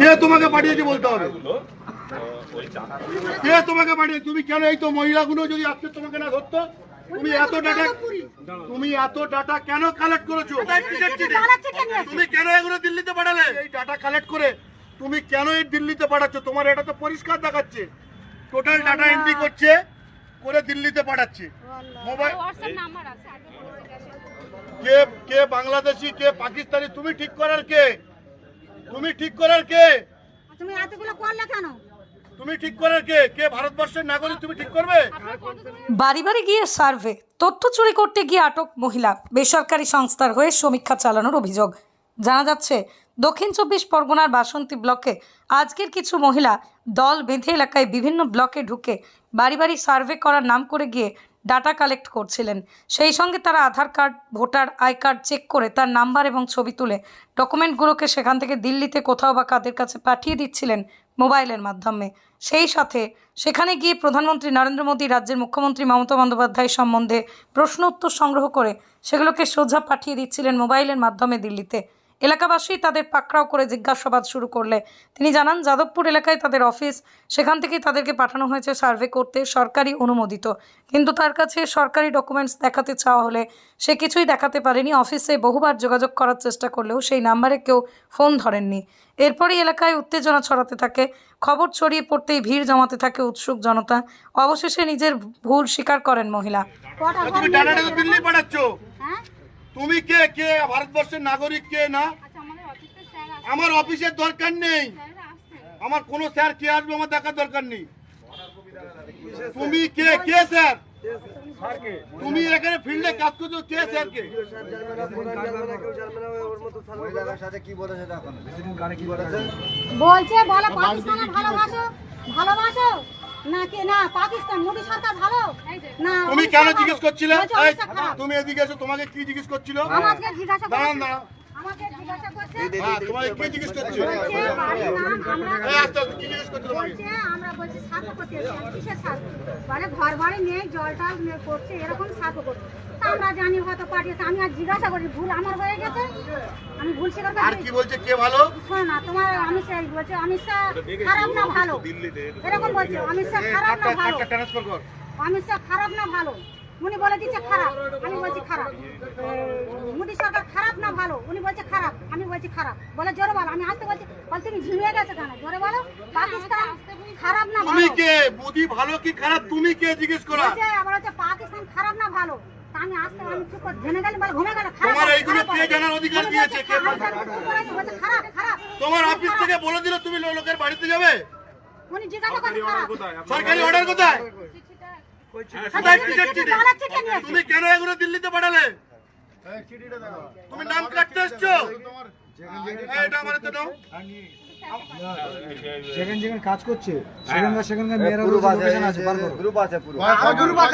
কে তোমাকে পাঠিয়েছে বলতে হবে? কে তোমাকে পাঠিয়ে তুমি কেন এই তো মহিলাগুলো যদি আজকে তোমাকে না ধরতো? তুমি এত ডাটা তুমি এত ডাটা কেন কালেক্ট করেছ? তুমি কেন এগুলো দিল্লিতে পাঠালে? এই ডাটা কালেক্ট করে তুমি কেন এই দিল্লিতে পাঠাচ্ছ? তোমার এটা তো পরিষ্কার দেখাচ্ছে। টোটাল ডাটা এন্ট্রি করছে, করে দিল্লিতে পাঠাচ্ছে। মোবাইল কে কে বাংলাদেশি, কে পাকিস্তানি, তুমি ঠিক করার কে? তুমি ঠিক করার কে? তুমি এতগুলো করলে কেন? তুমি ঠিক করার কে? কে ভারতবর্ষের নাগরিক তুমি ঠিক করবে? বাড়ি বাড়ি গিয়ে সার্ভে তথ্য চুরি করতে গিয়ে আটক মহিলা বেসরকারি সংস্থার হয়ে সমীক্ষা চালানোর অভিযোগ। জানা যাচ্ছে দক্ষিণ চব্বিশ পরগনার বাসন্তী ব্লকে আজকের কিছু মহিলা দল বেঁধে এলাকায় বিভিন্ন ব্লকে ঢুকে বাড়ি বাড়ি সার্ভে করার নাম করে গিয়ে ডাটা কালেক্ট করছিলেন। সেই সঙ্গে তারা Aadhaar card, voter I card check করে তার নাম্বার এবং ছবি তুলে ডকুমেন্টগুলোকে সেখান থেকে দিল্লিতে কোথাও বা কাদের কাছে পাঠিয়ে দিচ্ছিলেন মোবাইলের মাধ্যমে। সেই সাথে সেখানে গিয়ে প্রধানমন্ত্রী নরেন্দ্র মোদী, রাজ্যের মুখ্যমন্ত্রী মমতা বন্দ্যোপাধ্যায় সম্বন্ধে প্রশ্ন উত্তর সংগ্রহ করে সেগুলোকে সোজা পাঠিয়ে দিচ্ছিলেন মোবাইলের মাধ্যমে দিল্লিতে। এলাকাবাসী তাদের পাকড়াও করে জিজ্ঞাসাবাদ শুরু করলে। তিনি জানান, যাদবপুর এলাকায় তাদের অফিস, সেখান থেকেই তাদেরকে পাঠানো হয়েছে সার্ভে করতে সরকারি অনুমোদিত। কিন্তু তার কাছে সরকারি ডকুমেন্টস দেখাতে চাওয়া হলে সে কিছুই দেখাতে পারেনি। অফিসে বহুবার যোগাযোগ করার চেষ্টা করলেও সেই নাম্বারে কেউ ফোন ধরেননি। এরপরই এলাকায় উত্তেজনা ছড়াতে থাকে, খবর ছড়িয়ে পড়তেই ভিড় জমাতে থাকে উৎসুক জনতা। অবশেষে নিজের ভুল স্বীকার করেন মহিলা। তুমি কে? কে? ভারতবর্ষের নাগরিক কে না? আচ্ছা আমাদের অফিসে স্যার আছে আমার অফিসের দরকার নেই। আমার কোনো স্যার কে আসবে আমার দেখার দরকার নেই। তুমি কে? কে স্যার? তুমি এখানে ফিল্ডে কাজ করছ কে স্যার কে? বলেছে পাকিস্তান ভালোবাসো ভালোবাসো। না কি না পাকিস্তান মোদী সরকার ভালো। না তুমি অমিত কেন জিজ্ঞেস। করছিলে। তুমি এদিকে এসো তোমাকে কি জিজ্ঞেস করছিল? আমাকে জিজ্ঞাসা দাঁড়ান দাঁড়ান। আমাকে জিজ্ঞাসা করছে। হ্যাঁ তোমাকে কি জিজ্ঞেস করছিল? বলছে বাড়ির আমরা এই আস্তে আস্তে কি জিজ্ঞেস করছিল বলছে আমরা বলছি সাপো করতে কিসের সাপ? বলে ঘর বাড়ি নেই জল টল করছে এরকম করছে আমরা জানি হয়তো পাঠিয়েছে আমি আর জিজ্ঞাসা করি ভুল আমার হয়ে গেছে। আর কি বলছে? কে ভালো? না তোমার অমিত শাহ বলছে অমিত শাহ খারাপ না ভালো। এরকম বলছে অমিত শাহ খারাপ না ভালো। কার্ডটা ট্রান্সফার কর। অমিত শাহ খারাপ না ভালো। উনি বলে দিচ্ছে খারাপ। আমি বলছি খারাপ। মোদী সরকার খারাপ না ভালো। উনি বলছে খারাপ। আমি বলছি খারাপ। বলে জোরে বলো। আমি আসতে বলছি বল তুমি ঝিমিয়ে গেছে কেন? জোরে বলো। পাকিস্তান খারাপ না তুমি ভালো। কে? মোদি ভালো কি খারাপ? তুমি কে? জিজ্ঞেস করা। বলছে আবার হচ্ছে পাকিস্তান খারাপ না ভালো তা আমি আসতে আমি চুপ করে জেনে গেলাম বলে ঘুমে গেল খারাপ তোমার হবে, এইগুলো খারাপ কে হবে। জানার অধিকার দিয়েছে? কে তোমার অফিস থেকে বলে দিল তুমি লোকের বাড়িতে যাবে। সরকারি অর্ডার কোথায়? নিয়েছে। তুমি কেন এগুলো দিল্লিতে পাঠালে? তুমি নাম কাটতে এসছো? এটা আমার দাও। যেখানে যেখানে কাজ করছে সেখানকার সেখানকার মেয়েরা গ্রুপ বলছে আছে লোকেশন আছে বার করো। গ্রুপ আছে পুরো। হ্যাঁ গুরুগ্রস্ত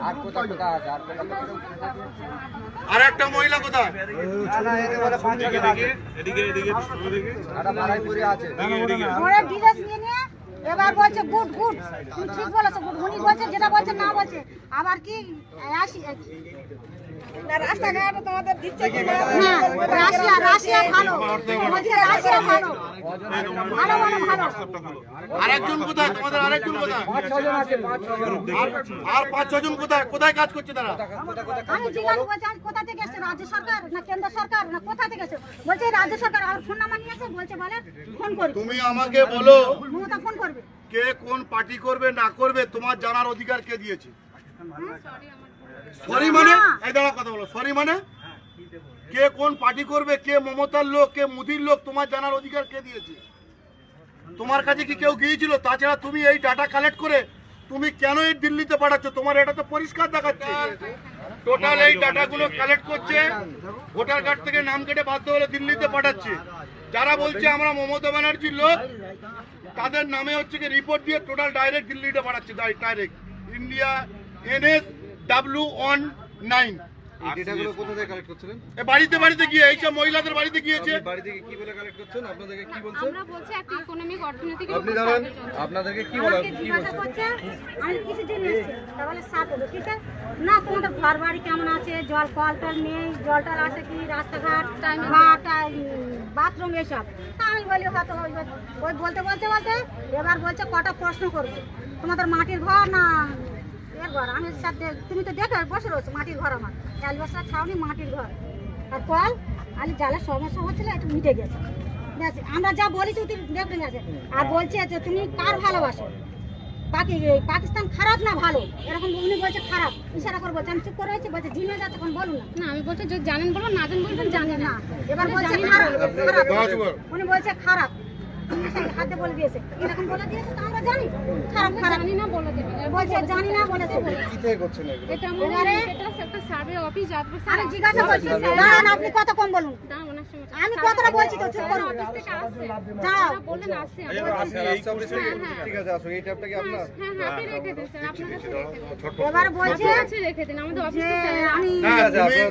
আর। কোথায় কোথায় আছে আর কোথায় আর একটা মহিলা কোথায়? না না একেবারে পাঁচ হাজার আছে। একটা মারাইপুরে আছে। ওরা ডিটেলস নিয়ে নিয়ে এবার বলছে গুড গুড। তুমি ঠিক বলেছ গুড। উনি বলছে যেটা বলছে না বলছে। আবার কি আসি রাস্তাঘাট তোমাদের দিচ্ছে হ্যাঁ রাশিয়া রাশিয়া ভালো। বলছে রাশিয়া ভালো। ভালো ভালো ভালো। আরেকজন কোথায়? তোমাদের আরেকজন কোথায়? পাঁচ ছজন আছে। পাঁচ ছজন আর- পাঁচ ছজন কোথায়? কোথায় কাজ করছে তারা? আমি জিজ্ঞাসা বলছি কোথা থেকে এসছে? রাজ্য সরকার না কেন্দ্র সরকার? না কোথা থেকে এসছে? বলছে রাজ্য সরকার। আর ফোন নাম্বার নিয়েছে বলছে বলে ফোন করবে তুমি আমাকে বলো। মমতা ফোন করবে কে কোন পার্টি করবে, না করবে, তোমার জানার অধিকার কে দিয়েছে? সরি মানে? এই দাঁড়া কথা বলো। সরি মানে? কে কোন পার্টি করবে, কে মমতার লোক, কে মুদির লোক, তোমার জানার অধিকার কে দিয়েছে? তোমার কাছে কি কেউ গিয়েছিল? তাছাড়া তুমি এই ডাটা কালেক্ট করে তুমি কেন এই দিল্লিতে পাঠাচ্ছ? তোমার এটা তো পরিষ্কার দেখাচ্ছে। টোটাল এই ডাটাগুলো কালেক্ট করছে, ভোটার কার্ড থেকে নাম কেটে বাধ্য হলে দিল্লিতে পাঠাচ্ছে। যারা বলছে আমরা মমতা ব্যানার্জির লোক তাদের নামে হচ্ছে কি রিপোর্ট দিয়ে টোটাল ডাইরেক্ট দিল্লিতে বাড়াচ্ছে direct India N S W one nine এই ডেটাগুলো কোথা থেকে কালেক্ট করছিলেন? বাড়িতে বাড়িতে গিয়ে এইসব মহিলাদের বাড়িতে গিয়েছে। বাড়ি থেকে কি বলে কালেক্ট করছেন? আপনাদেরকে কি বলছেন? আমরা বলছি একটা ইকোনমিক অর্থনৈতিক আপনি দাঁড়ান আপনাদেরকে কি বলা কি জিজ্ঞাসা আমি কিছু দিন এসেছি তাহলে সাত হলো ঠিক আছে। না তোমাদের ঘর বাড়ি কেমন আছে? জল কল টল নেই? জল টল আছে কি? রাস্তাঘাট ঘাট বাথরুম এসব? তা আমি বলি হয়তো ওই ওই বলতে বলতে বলতে এবার বলছে কটা প্রশ্ন করবে? তোমাদের মাটির ঘর না এর ঘর আমি সাথে তুমি তো দেখে বসে রয়েছো মাটির ঘর আমার। চাল অ্যালবাসার ছাউনি মাটির ঘর। আর কল আলি জালের সমস্যা হচ্ছিল একটু মিটে গেছে। আমরা যা বলেছি তুই দেখতে গেছে আর বলছে যে তুমি কার ভালোবাসো? পাকি পাকিস্তান খারাপ না ভালো? এরকম উনি বলছে খারাপ। ইশারা করে বলছে আমি চুপ করে রয়েছি? বলছে ঝিমে যাচ্ছে এখন বলুন না। না আমি বলছি যদি জানেন বলুন না জানেন বলবেন জানি না। না এবার বলছে খারাপ। উনি বলছে খারাপ। হাতে বলে দিয়েছে। এরকম বলে দিয়েছে তো আমরা জানি। খারাপ খারাপ। জানি না বলে দেবেন বলছে জানি না বলেছে। কি থেকে করছেন এগুলো? এটা মনে হয় এটা একটা সার্ভে অফিস যাবে। আমি জিজ্ঞাসা করছি দাঁড়ান আপনি কত কম বলুন। আমি কথাটা বলছি তো চুপ করুন। অফিস থেকে আসছে। অফিস থেকে? ঠিক আছে আসো এই ট্যাপটা কি আপনার? হ্যাঁ হ্যাঁ আপনি রেখে দিন স্যার আপনার কাছে রেখে দিন এবার বলছে আপনার রেখে দিন আমাদের অফিসে আমি আছে,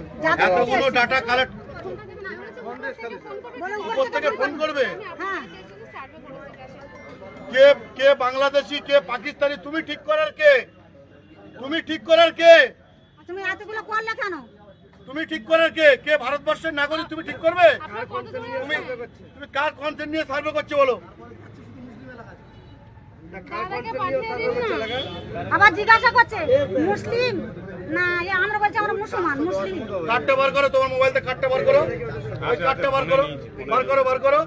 এতগুলো ডাটা কালেক্ট থেকে ফোন বলুন করবে। হ্যাঁ। কে কে বাংলাদেশি কে পাকিস্তানি তুমি ঠিক করার কে? তুমি ঠিক করার কে? তুমি এতগুলো করলে কেন? তুমি ঠিক করার কে? কে ভারতবর্ষের নাগরিক তুমি ঠিক করবে? তুমি তুমি কার কনসেন্ট নিয়ে সার্ভে করছ বলো? আবার জিজ্ঞাসা করছে মুসলিম? না এ আমরা বলছি আমরা মুসলমান মুসলিম। কার্ডটা বার করো তোমার মোবাইল থেকে কার্ডটা বার করো। ওই কার্ডটা বার করো বার করো বার করো।